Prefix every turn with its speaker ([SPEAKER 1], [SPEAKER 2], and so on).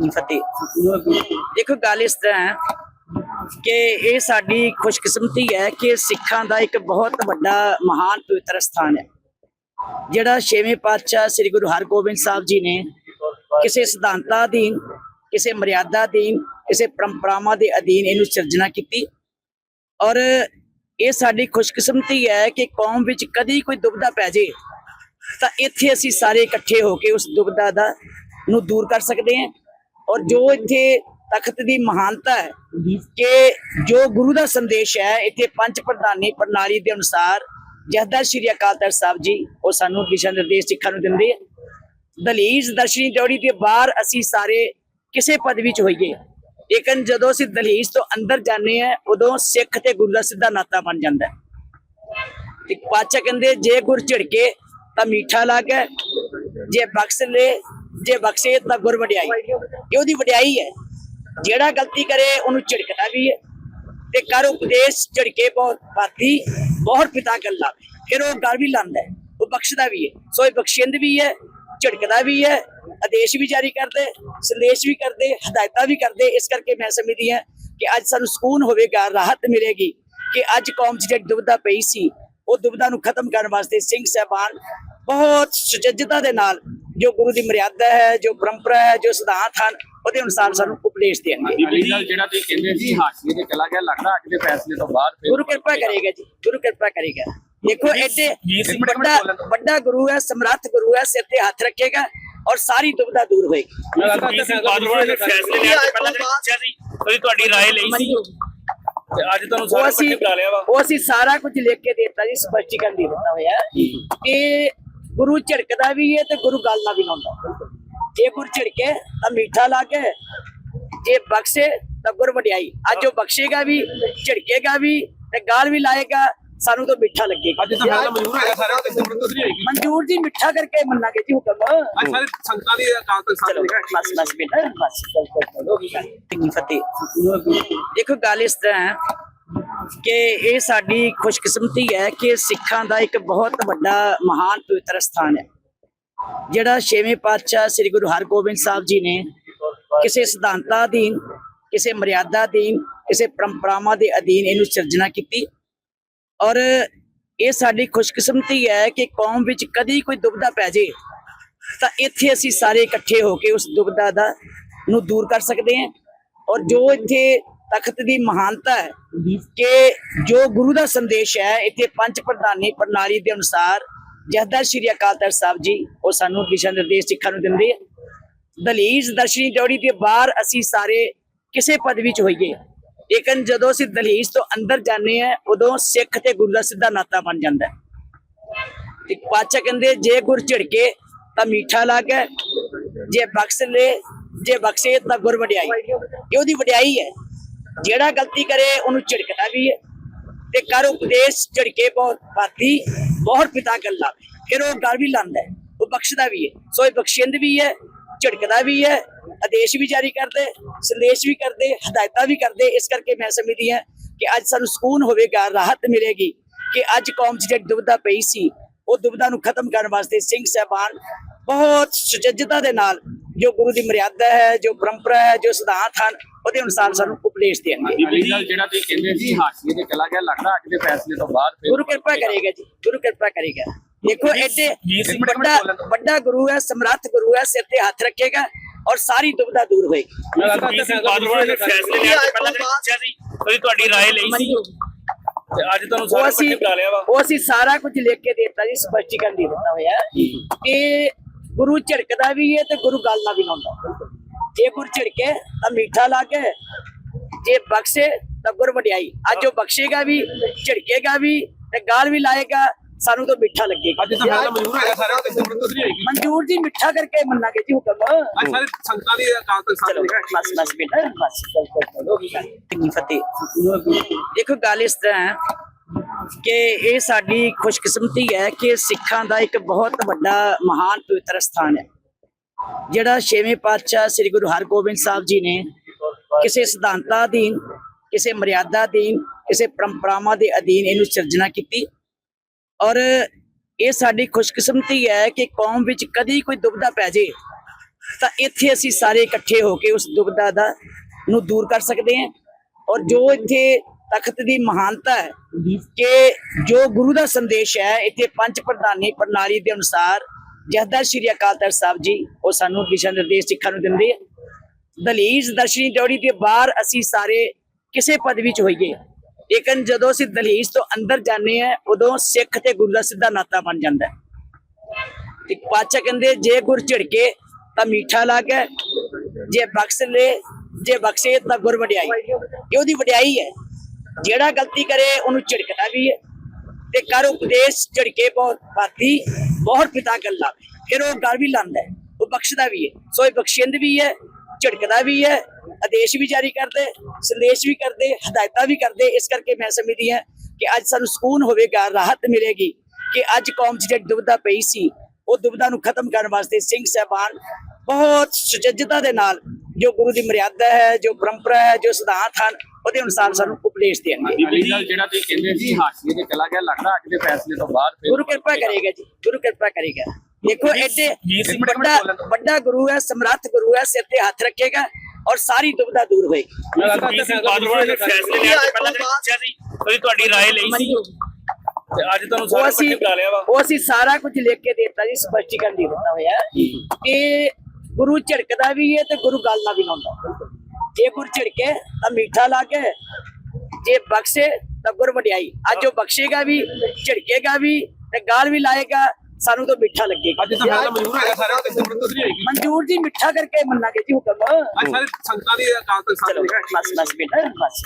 [SPEAKER 1] ਨਹੀਂ ਫਤਿਹ ਦੇਖੋ ਗੱਲ ਇਸ ਤਰ੍ਹਾਂ ਹੈ ਕਿ ਇਹ ਸਾਡੀ ਖੁਸ਼ਕਿਸਮਤੀ ਹੈ ਕਿ ਸਿੱਖਾਂ ਦਾ ਇੱਕ ਬਹੁਤ ਵੱਡਾ ਮਹਾਨ ਪਵਿੱਤਰ ਸਥਾਨ ਹੈ। ਜਿਹੜਾ ਛੇਵੇਂ ਪਾਤਸ਼ਾਹ ਸ੍ਰੀ ਗੁਰੂ ਹਰਗੋਬਿੰਦ ਸਾਹਿਬ ਜੀ ਨੇ ਕਿਸੇ ਸਿਧਾਂਤਾਂ ਅਧੀਨ, ਕਿਸੇ ਮਰਿਆਦਾ ਅਧੀਨ, ਕਿਸੇ ਪਰੰਪਰਾਵਾਂ ਦੇ ਅਧੀਨ ਇਹਨੂੰ ਸਿਰਜਣਾ ਕੀਤੀ ਔਰ ਇਹ ਸਾਡੀ ਖੁਸ਼ਕਿਸਮਤੀ ਹੈ ਕਿ ਕੌਮ ਵਿੱਚ ਕਦੀ ਕੋਈ ਦੁਬਦਾ ਪੈ ਜੇ ਤਾਂ ਇੱਥੇ ਅਸੀਂ ਸਾਰੇ ਇਕੱਠੇ ਹੋ ਕੇ ਉਸ ਦੁਬਦਾ ਦਾ ਨੂੰ ਦੂਰ ਕਰ ਸਕਦੇ ਹਾਂ। ਔਰ ਜੋ ਇੱਥੇ ਤਖਤ ਦੀ ਮਹਾਨਤਾ ਹੈ, ਕਿ ਜੋ ਗੁਰੂ ਦਾ ਸੰਦੇਸ਼ ਹੈ, ਇੱਥੇ ਪੰਜ ਪ੍ਰਧਾਨੀ ਪ੍ਰਣਾਲੀ ਦੇ ਅਨੁਸਾਰ ਜਹਦਰ ਸ਼੍ਰੀ ਅਕਾਲ ਤਖਤ ਸਾਹਿਬ ਜੀ, ਉਹ ਸਾਨੂੰ ਦਿਸ਼ਾ ਨਿਰਦੇਸ਼ ਸਿੱਖਾਂ ਨੂੰ ਦਿੰਦੇ ਆ। ਦਲੀਜ ਦਰਸ਼ਨੀ ਜੋੜੀ ਦੇ ਬਾਹਰ ਅਸੀਂ ਸਾਰੇ ਕਿਸੇ ਪਦਵੀ ਚ ਹੋਈਏ। ਲੇਕਿਨ ਜਦੋਂ ਅਸੀਂ ਦਲੀਜ ਤੋਂ ਅੰਦਰ ਜਾਂਦੇ ਆ ਉਦੋਂ ਸਿੱਖ ਤੇ ਗੁਰੂ ਦਾ ਸਿੱਧਾ ਨਾਤਾ ਬਣ ਜਾਂਦਾ ਹੈ। ਤੇ ਪਾਚਾ ਕਹਿੰਦੇ, ਜੇ ਗੁਰ ਝਿੜਕੇ ਤਾਂ ਮਿੱਠਾ ਲੱਗੇ ਜੇ ਬਖਸ਼ ਲੈ ਜੇ ਬਖਸ਼ੇ ਤਾਂ ਗੁਰ ਵਡਿਆਈ ਇਹ ਉਹਦੀ ਵਡਿਆਈ ਹੈ। ਜਿਹੜਾ ਗਲਤੀ ਕਰੇ, ਉਹਨੂੰ ਝਿੜਕਦਾ ਵੀ ਹੈ। ਤੇ ਕਰ ਉਪਦੇਸ਼ ਝਿੜਕੇ ਬਹੁਤ ਬਾਤੀ ਬਹੁਤ ਪਿਤਾ ਗੱਲ। ਫਿਰ ਉਹ ਗੱਲ ਵੀ ਲਾਂਦਾ ਉਹ ਬਖਸ਼ਦਾ ਵੀ ਹੈ। ਸੋ ਇਹ ਬਖਸ਼ਿੰਦ ਵੀ ਹੈ, ਝਿੜਕਦਾ ਵੀ ਹੈ, ਆਦੇਸ਼ ਵੀ ਜਾਰੀ ਕਰਦੇ, ਸੰਦੇਸ਼ ਵੀ ਕਰਦੇ, ਹਦਾਇਤਾਂ ਵੀ ਕਰਦੇ। ਇਸ ਕਰਕੇ ਮੈਂ ਸਮਝਦੀ ਹਾਂ ਕਿ ਅੱਜ ਸਾਨੂੰ ਸਕੂਨ ਹੋਵੇਗਾ, ਰਾਹਤ ਮਿਲੇਗੀ ਕਿ ਅੱਜ ਕੌਮ 'ਚ ਜਿਹੜੀ ਦੁਬਦਾ ਪਈ ਸੀ, ਉਹ ਦੁਬਦਾ ਨੂੰ ਖਤਮ ਕਰਨ ਵਾਸਤੇ ਸਿੰਘ ਸਾਹਿਬਾਨ ਬਹੁਤ ਸੁਚੱਜਤਾ ਦੇ ਨਾਲ ਜੋ ਗੁਰੂ ਦੀ ਮਰਿਆਦਾ ਹੈ ਜੋ ਪਰੰਪਰਾ ਹੈ ਜੋ ਸਿਧਾਂਤ ਹਨ ਉਹਦੇ ਅਨੁਸਾਰ ਸਾਨੂੰ ਉਪਦੇਸ਼ ਦੇਣਗੇ
[SPEAKER 2] ਅਕਾਲੀ ਦਲ ਜਿਹੜਾ ਤੁਸੀਂ ਕਹਿੰਦੇ ਸੀ ਹਾਸ਼ੀਏ ਤੇ ਚਲਾ ਗਿਆ ਲੱਗਦਾ ਅੱਜ ਦੇ ਫੈਸਲੇ ਤੋਂ ਬਾਅਦ ਫਿਰ
[SPEAKER 1] ਗੁਰੂ ਕਿਰਪਾ ਕਰੇਗਾ ਜੀ ਗੁਰੂ ਕਿਰਪਾ ਕਰੇਗਾ ਦੇਖੋ ਐਡੇ ਵੱਡਾ ਵੱਡਾ ਗੁਰੂ ਹੈ ਸਮਰੱਥ ਗੁਰੂ ਹੈ ਸਿਰ ਤੇ ਹੱਥ ਰੱਖੇਗਾ ਔਰ ਸਾਰੀ ਦੁਬਦਾ ਦੂਰ ਹੋਏਗੀ
[SPEAKER 3] ਸੁਖਬੀਰ ਸਿੰਘ ਬਾਦਲ ਹੋਣਾ ਨੇ ਫੈਸਲੇ ਲਿਆ ਤੇ ਪਹਿਲਾਂ ਤਾਂ ਪੁੱਛਿਆ ਸੀ ਤੁਸੀਂ ਤੁਹਾਡੀ رائے ਲਈ ਸੀ ਤੇ ਅੱਜ ਤੁਹਾਨੂੰ
[SPEAKER 1] ਉਹ
[SPEAKER 3] ਸਾਰੇ
[SPEAKER 1] ਅਸੀਂ
[SPEAKER 3] ਇਕੱਠੇ ਬੁਲਾ ਲਿਆ ਵਾ
[SPEAKER 1] ਉਹ ਅਸੀਂ ਸਾਰਾ ਕੁਝ ਲਿਖ ਕੇ ਦੇ ਦਿੱਤਾ ਜੀ ਸਪਸ਼ਟੀਕਰਨ ਦੇ ਦਿੱਤਾ ਹੋਇਆ ਹੈ ਕਿ ਗੁਰੂ ਝਿੜਕਦਾ ਵੀ ਹੈ ਤੇ ਗੁਰੂ ਗੱਲ ਨਾਲ ਵੀ ਲਾਉਂਦਾ ਜੇ ਗੁਰੂ ਝਿੜਕੇ ਤਾਂ ਮਿੱਠਾ ਲੱਗੇ ਜੇ ਬਖਸ਼ੇ ਤਾਂ ਗੁਰ ਵਡਿਆਈ ਅੱਜ ਉਹ ਬਖਸ਼ੇਗਾ ਵੀ ਝਿੜਕੇਗਾ ਵੀ ਤੇ ਗਾਲ ਵੀ ਲਾਏਗਾ ਸਾਨੂੰ ਤਾਂ ਮਿੱਠਾ ਲੱਗੇਗਾ
[SPEAKER 2] ਅੱਜ ਤਾਂ ਫੈਸਲਾ ਮਨਜ਼ੂਰ ਹੈਗਾ ਸਾਰਿਆਂ ਦਾ ਤੇ ਸਿਮਰਤ ਨਹੀਂ ਹੋਏਗੀ
[SPEAKER 1] ਮਨਜ਼ੂਰ ਜੀ ਮਿੱਠਾ ਕਰਕੇ ਮੰਨਾਂਗੇ ਜੀ ਹੁਕਮ
[SPEAKER 2] ਅੱਜ ਸਾਰੇ ਸੰਗਤਾਂ ਦੀ ਅਕਾਲ ਤਖਤ ਸਾਹਿਬ
[SPEAKER 1] ਬਸ ਬਸ ਬੇਟਾ ਬਸ ਨਹੀਂ ਫਤਿਹ ਦੇਖੋ ਗੱਲ ਇਸ ਤਰ੍ਹਾਂ ਕਿ ਇਹ ਸਾਡੀ ਖੁਸ਼ਕਿਸਮਤੀ ਹੈ ਕਿ ਸਿੱਖਾਂ ਦਾ ਇੱਕ ਬਹੁਤ ਵੱਡਾ ਮਹਾਨ ਪਵਿੱਤਰ ਸਥਾਨ ਹੈ। ਜਿਹੜਾ ਛੇਵੇਂ ਪਾਤਸ਼ਾਹ ਸ੍ਰੀ ਗੁਰੂ ਹਰਗੋਬਿੰਦ ਸਾਹਿਬ ਜੀ ਨੇ ਕਿਸੇ ਸਿਧਾਂਤਾਂ ਅਧੀਨ, ਕਿਸੇ ਮਰਿਆਦਾ ਅਧੀਨ, ਕਿਸੇ ਪਰੰਪਰਾਵਾਂ ਦੇ ਅਧੀਨ ਇਹਨੂੰ ਸਿਰਜਣਾ ਕੀਤੀ ਔਰ ਇਹ ਸਾਡੀ ਖੁਸ਼ਕਿਸਮਤੀ ਹੈ ਕਿ ਕੌਮ ਵਿੱਚ ਕਦੀ ਕੋਈ ਦੁਬਦਾ ਪੈ ਜੇ ਤਾਂ ਇੱਥੇ ਅਸੀਂ ਸਾਰੇ ਇਕੱਠੇ ਹੋ ਕੇ ਉਸ ਦੁਬਦਾ ਦਾ ਨੂੰ ਦੂਰ ਕਰ ਸਕਦੇ ਹਾਂ ਔਰ ਜੋ ਇੱਥੇ ਤਖਤ ਦੀ ਮਹਾਨਤਾ ਹੈ ਕਿ ਜੋ ਗੁਰੂ ਦਾ ਸੰਦੇਸ਼ ਹੈ ਇੱਥੇ ਪੰਜ ਪ੍ਰਧਾਨੀ ਪ੍ਰਣਾਲੀ ਦੇ ਅਨੁਸਾਰ ਜਹਦਰ ਸ਼੍ਰੀ ਅਕਾਲ ਤਖਤ ਸਾਹਿਬ ਜੀ ਉਹ ਸਾਨੂੰ ਦਿਸ਼ਾ ਨਿਰਦੇਸ਼ ਸਿੱਖਾਂ ਨੂੰ ਦਿੰਦੇ ਆ। ਦਲੀਜ ਦਰਸ਼ਨੀ ਜੋੜੀ ਦੇ ਬਾਹਰ ਅਸੀਂ ਸਾਰੇ ਕਿਸੇ ਪਦਵੀ ਚ ਹੋਈਏ। ਲੇਕਿਨ ਜਦੋਂ ਅਸੀਂ ਦਲੀਜ ਤੋਂ ਅੰਦਰ ਜਾਂਦੇ ਆ ਉਦੋਂ ਸਿੱਖ ਤੇ ਗੁਰੂ ਦਾ ਸਿੱਧਾ ਨਾਤਾ ਬਣ ਜਾਂਦਾ ਤੇ ਪਾਚਾ ਕਹਿੰਦੇ ਜੇ ਗੁਰ ਝਿੜਕੇ ਤਾਂ ਮਿੱਠਾ ਲੱਗੇ ਜੇ ਬਖਸ਼ ਲੈ ਜੇ ਬਖਸ਼ੇ ਤਾਂ ਗੁਰ ਵਡਿਆਈ। ਇਹ ਉਹਦੀ ਵਡਿਆਈ ਹੈ। ਜਿਹੜਾ ਗਲਤੀ ਕਰੇ, ਉਹਨੂੰ ਝਿੜਕਦਾ ਵੀ ਹੈ। ਤੇ ਕਰ ਉਪਦੇਸ਼ ਝਿੜਕੇ ਬਹੁਤ ਬਾਤੀ ਬਹੁਤ ਪਿਤਾ ਗੱਲ। ਫਿਰ ਉਹ ਗੱਲ ਵੀ ਲਾਂਦਾ ਉਹ ਬਖਸ਼ਦਾ ਵੀ ਹੈ। ਸੋ ਇਹ ਬਖਸ਼ਿੰਦ ਵੀ ਹੈ, ਝਿੜਕਦਾ ਵੀ ਹੈ, ਆਦੇਸ਼ ਵੀ ਜਾਰੀ ਕਰਦੇ, ਸੰਦੇਸ਼ ਵੀ ਕਰਦੇ, ਹਦਾਇਤਾਂ ਵੀ ਕਰਦੇ। ਇਸ ਕਰਕੇ ਮੈਂ ਸਮਝਦੀ ਹਾਂ ਕਿ ਅੱਜ ਸਾਨੂੰ ਸਕੂਨ ਹੋਵੇਗਾ, ਰਾਹਤ ਮਿਲੇਗੀ ਕਿ ਅੱਜ ਕੌਮ 'ਚ ਜਿਹੜੀ ਦੁਬਦਾ ਪਈ ਸੀ, ਉਹ ਦੁਬਦਾ ਨੂੰ ਖਤਮ ਕਰਨ ਵਾਸਤੇ ਸਿੰਘ ਸਾਹਿਬਾਨ ਬਹੁਤ ਸੁਚੱਜਤਾ ਦੇ ਨਾਲ ਜੋ ਗੁਰੂ ਦੀ ਮਰਿਆਦਾ ਹੈ ਜੋ ਪਰੰਪਰਾ ਹੈ ਜੋ ਸਿਧਾਂਤ ਹਨ ਉਹਦੇ ਅਨੁਸਾਰ ਸਾਨੂੰ ਉਪਦੇਸ਼ ਦੇਣਗੇ
[SPEAKER 2] ਅਕਾਲੀ ਦਲ ਜਿਹੜਾ ਤੁਸੀਂ ਕਹਿੰਦੇ ਸੀ ਹਾਸ਼ੀਏ ਤੇ ਚਲਾ ਗਿਆ ਲੱਗਦਾ ਅੱਜ ਦੇ ਫੈਸਲੇ ਤੋਂ ਬਾਅਦ ਫਿਰ
[SPEAKER 1] ਗੁਰੂ ਕਿਰਪਾ ਕਰੇਗਾ ਜੀ ਗੁਰੂ ਕਿਰਪਾ ਕਰੇਗਾ ਦੇਖੋ ਐਡੇ ਵੱਡਾ ਵੱਡਾ ਗੁਰੂ ਹੈ ਸਮਰੱਥ ਗੁਰੂ ਹੈ ਸਿਰ ਤੇ ਹੱਥ ਰੱਖੇਗਾ ਔਰ ਸਾਰੀ ਦੁਬਦਾ ਦੂਰ ਹੋਏਗੀ
[SPEAKER 3] ਸੁਖਬੀਰ ਸਿੰਘ ਬਾਦਲ ਹੋਣਾ ਨੇ ਫੈਸਲੇ ਲਿਆ ਤੇ ਪਹਿਲਾਂ ਤਾਂ ਪੁੱਛਿਆ ਸੀ ਤੁਸੀਂ ਤੁਹਾਡੀ رائے ਲਈ ਸੀ ਤੇ ਅੱਜ ਤੁਹਾਨੂੰ
[SPEAKER 1] ਉਹ
[SPEAKER 3] ਸਾਰੇ
[SPEAKER 1] ਅਸੀਂ
[SPEAKER 3] ਇਕੱਠੇ ਬੁਲਾ ਲਿਆ ਵਾ
[SPEAKER 1] ਉਹ ਅਸੀਂ ਸਾਰਾ ਕੁਝ ਲਿਖ ਕੇ ਦੇ ਦਿੱਤਾ ਜੀ ਸਪਸ਼ਟੀਕਰਨ ਦੇ ਦਿੱਤਾ ਹੋਇਆ ਹੈ ਕਿ ਗੁਰੂ ਝਿੜਕਦਾ ਵੀ ਹੈ ਤੇ ਗੁਰੂ ਗੱਲ ਨਾਲ ਵੀ ਲਾਉਂਦਾ ਜੇ ਗੁਰੂ ਝਿੜਕੇ ਤਾਂ ਮਿੱਠਾ ਲੱਗੇ ਜੇ ਬਖਸ਼ੇ ਤਾਂ ਗੁਰ ਵਡਿਆਈ। ਅੱਜ ਉਹ ਬਖਸ਼ੇਗਾ ਵੀ ਝਿੜਕੇਗਾ ਵੀ ਤੇ ਗਾਲ ਵੀ ਲਾਏਗਾ ਸਾਨੂੰ ਤਾਂ ਮਿੱਠਾ ਲੱਗੇਗਾ।
[SPEAKER 2] ਅੱਜ ਤਾਂ ਫੈਸਲਾ ਮਨਜ਼ੂਰ ਹੈਗਾ ਸਾਰਿਆਂ ਦਾ ਤੇ ਸਿਮਰਤ ਨਹੀਂ ਹੋਏਗੀ।
[SPEAKER 1] ਮਨਜ਼ੂਰ ਜੀ ਮਿੱਠਾ ਕਰਕੇ ਮੰਨਾਂਗੇ ਜੀ ਹੁਕਮ।
[SPEAKER 2] ਅੱਜ ਸਾਰੇ ਸੰਗਤਾਂ ਦੀ ਅਕਾਲ ਤਖਤ ਸਾਹਿਬ
[SPEAKER 1] ਬਸ ਬਸ ਬੇਟਾ ਬਸ। ਨਹੀਂ ਫਤਿਹ। ਦੇਖੋ ਗੱਲ ਇਸ ਤਰ੍ਹਾਂ ਕਿ ਇਹ ਸਾਡੀ ਖੁਸ਼ਕਿਸਮਤੀ ਹੈ ਕਿ ਸਿੱਖਾਂ ਦਾ ਇੱਕ ਬਹੁਤ ਵੱਡਾ ਮਹਾਨ ਪਵਿੱਤਰ ਸਥਾਨ ਹੈ। ਜਿਹੜਾ ਛੇਵੇਂ ਪਾਤਸ਼ਾਹ ਸ੍ਰੀ ਗੁਰੂ ਹਰਗੋਬਿੰਦ ਸਾਹਿਬ ਜੀ ਨੇ ਕਿਸੇ ਸਿਧਾਂਤਾਂ ਅਧੀਨ, ਕਿਸੇ ਮਰਿਆਦਾ ਅਧੀਨ, ਕਿਸੇ ਪਰੰਪਰਾਵਾਂ ਦੇ ਅਧੀਨ ਇਹਨੂੰ ਸਿਰਜਣਾ ਕੀਤੀ ਔਰ ਇਹ ਸਾਡੀ ਖੁਸ਼ਕਿਸਮਤੀ ਹੈ ਕਿ ਕੌਮ ਵਿੱਚ ਕਦੀ ਕੋਈ ਦੁਬਦਾ ਪੈ ਜੇ ਤਾਂ ਇੱਥੇ ਅਸੀਂ ਸਾਰੇ ਇਕੱਠੇ ਹੋ ਕੇ ਉਸ ਦੁਬਦਾ ਦਾ ਨੂੰ ਦੂਰ ਕਰ ਸਕਦੇ ਹਾਂ ਔਰ ਜੋ ਇੱਥੇ ਤਖਤ ਦੀ ਮਹਾਨਤਾ ਹੈ ਕਿ ਜੋ ਗੁਰੂ ਦਾ ਸੰਦੇਸ਼ ਹੈ ਇੱਥੇ ਪੰਜ ਪ੍ਰਧਾਨੀ ਪ੍ਰਣਾਲੀ ਦੇ ਅਨੁਸਾਰ ਜਹਦਰ ਸ਼੍ਰੀ ਅਕਾਲ ਤਖਤ ਸਾਹਿਬ ਜੀ ਉਹ ਸਾਨੂੰ ਦਿਸ਼ਾ ਨਿਰਦੇਸ਼ ਸਿੱਖਾਂ ਨੂੰ ਦਿੰਦੇ ਆ। ਦਲੀਜ ਦਰਸ਼ਨੀ ਡਿਊਟੀ ਦੇ ਬਾਹਰ ਅਸੀਂ ਸਾਰੇ ਕਿਸੇ ਪਦਵੀ ਚ ਹੋਈਏ। ਲੇਕਿਨ ਜਦੋਂ ਅਸੀਂ ਦਲੀਜ ਤੋਂ ਅੰਦਰ ਜਾਂਦੇ ਆ ਉਦੋਂ ਸਿੱਖ ਤੇ ਗੁਰੂ ਦਾ ਸਿੱਧਾ ਨਾਤਾ ਬਣ ਜਾਂਦਾ ਹੈ। ਤੇ ਪਾਚਾ ਕਹਿੰਦੇ ਜੇ ਗੁਰ ਝਿੜਕੇ ਤਾਂ ਮਿੱਠਾ ਲੱਗੇ ਜੇ ਬਖਸ਼ ਲੈ ਜੇ ਬਖਸ਼ੇ ਤਾਂ ਗੁਰ ਵਡਿਆਈ। ਇਹ ਉਹਦੀ ਵਡਿਆਈ ਹੈ। ਜਿਹੜਾ ਗਲਤੀ ਕਰੇ ਉਹਨੂੰ ਝਿੜਕਦਾ ਵੀ ਹੈ। ਤੇ ਕਰ ਉਪਦੇਸ਼ ਝਿੜਕੇ ਬਹੁਤ ਬਾਤੀ ਬਹੁਤ ਪਿਤਾ ਗੱਲ। ਫਿਰ ਉਹ ਗੱਲ ਵੀ ਲਾਂਦਾ ਉਹ ਬਖਸ਼ਦਾ ਵੀ ਹੈ। ਸੋ ਇਹ ਬਖਸ਼ਿੰਦ ਵੀ ਹੈ, ਝਿੜਕਦਾ ਵੀ ਹੈ, ਆਦੇਸ਼ ਵੀ ਜਾਰੀ ਕਰਦੇ, ਸੰਦੇਸ਼ ਵੀ ਕਰਦੇ, ਹਦਾਇਤਾਂ ਵੀ ਕਰਦੇ। ਇਸ ਕਰਕੇ ਮੈਂ ਸਮਝਦੀ ਹਾਂ ਕਿ ਅੱਜ ਸਾਨੂੰ ਸਕੂਨ ਹੋਵੇਗਾ, ਰਾਹਤ ਮਿਲੇਗੀ ਕਿ ਅੱਜ ਕੌਮ 'ਚ ਜਿਹੜੀ ਦੁਬਦਾ ਪਈ ਸੀ, ਉਹ ਦੁਬਦਾ ਨੂੰ ਖਤਮ ਕਰਨ ਵਾਸਤੇ ਸਿੰਘ ਸਾਹਿਬਾਨ ਬਹੁਤ ਸੁਚੱਜਤਾ ਦੇ ਨਾਲ ਜੋ ਗੁਰੂ ਦੀ ਮਰਿਆਦਾ ਹੈ ਜੋ ਪਰੰਪਰਾ ਹੈ ਜੋ ਸਿਧਾਂਤ ਹਨ ਉਹਦੇ ਅਨੁਸਾਰ ਸਾਨੂੰ ਉਪਦੇਸ਼ ਦੇਣਗੇ
[SPEAKER 2] ਅਕਾਲੀ ਦਲ ਜਿਹੜਾ ਤੁਸੀਂ ਕਹਿੰਦੇ ਸੀ ਹਾਸ਼ੀਏ ਤੇ ਚਲਾ ਗਿਆ ਲੱਗਦਾ ਅੱਜ ਦੇ ਫੈਸਲੇ ਤੋਂ ਬਾਅਦ ਫਿਰ
[SPEAKER 1] ਗੁਰੂ ਕਿਰਪਾ ਕਰੇਗਾ ਜੀ ਗੁਰੂ ਕਿਰਪਾ ਕਰੇਗਾ ਦੇਖੋ ਐਡੇ
[SPEAKER 2] ਵੀਰ ਸਿੰਘ ਮਿੰਟ
[SPEAKER 1] ਵੱਡਾ
[SPEAKER 2] ਬੋਲਣ ਦਿਓ।
[SPEAKER 1] ਵੱਡਾ ਗੁਰੂ ਹੈ ਸਮਰੱਥ ਗੁਰੂ ਹੈ ਸਿਰ ਤੇ ਹੱਥ ਰੱਖੇਗਾ ਔਰ ਸਾਰੀ ਦੁਬਦਾ ਦੂਰ ਹੋਏਗੀ
[SPEAKER 3] ਸੁਖਬੀਰ ਸਿੰਘ ਬਾਦਲ ਹੋਣਾ ਨੇ ਫੈਸਲੇ ਲੈਣ ਤੋਂ ਪਹਿਲਾਂ ਤਾਂ ਪੁੱਛਿਆ ਸੀ ਤੁਸੀਂ ਤੁਹਾਡੀ رائے ਲਈ ਸੀ ਤੇ ਅੱਜ ਤੁਹਾਨੂੰ
[SPEAKER 1] ਉਹ
[SPEAKER 3] ਸਾਰੇ
[SPEAKER 1] ਅਸੀਂ
[SPEAKER 3] ਇਕੱਠੇ ਬੁਲਾ ਲਿਆ ਵਾ
[SPEAKER 1] ਉਹ ਅਸੀਂ ਸਾਰਾ ਕੁਝ ਲਿਖ ਕੇ ਦਿੱਤਾ ਜੀ ਸਪਸ਼ਟੀਕਰਨ ਦੇ ਦਿੱਤਾ ਹੋਇਆ ਹੈ ਕਿ ਗੁਰੂ ਝਿੜਕਦਾ ਵੀ ਹੈ ਤੇ ਗੁਰੂ ਗੱਲ ਨਾਲ ਵੀ ਲਾਉਂਦਾ ਜੇ ਗੁਰੂ ਝਿੜਕੇ ਤਾਂ ਮਿੱਠਾ ਲਾਗੇ ਜੇ ਬਖਸ਼ੇ ਤਾਂ ਗੁਰ ਵਡਿਆਈ। ਅੱਜ ਉਹ ਬਖਸ਼ੇਗਾ ਵੀ ਝਿੜਕੇਗਾ ਵੀ ਤੇ ਗਾਲ ਵੀ ਲਾਏਗਾ ਸਾਨੂੰ ਤਾਂ ਮਿੱਠਾ ਲੱਗੇਗਾ।
[SPEAKER 4] ਅੱਜ ਤਾਂ ਫੈਸਲਾ ਮਨਜ਼ੂਰ ਹੈਗਾ ਸਾਰਿਆਂ ਦਾ ਕਿਸੇ ਮੁਰਤ ਨਹੀਂ ਹੋਏਗੀ।
[SPEAKER 1] ਮਨਜ਼ੂਰ ਜੀ ਮਿੱਠਾ ਕਰਕੇ ਮੰਨਾਂਗੇ ਜੀ ਹੁਕਮ।
[SPEAKER 4] ਅੱਜ ਸਾਰੇ ਸੰਗਤਾਂ ਦੀ ਅਕਾਲ ਤਖਤ ਸਾਹਿਬ
[SPEAKER 1] ਬਸ ਬਸ ਬੇਟਾ ਬਸ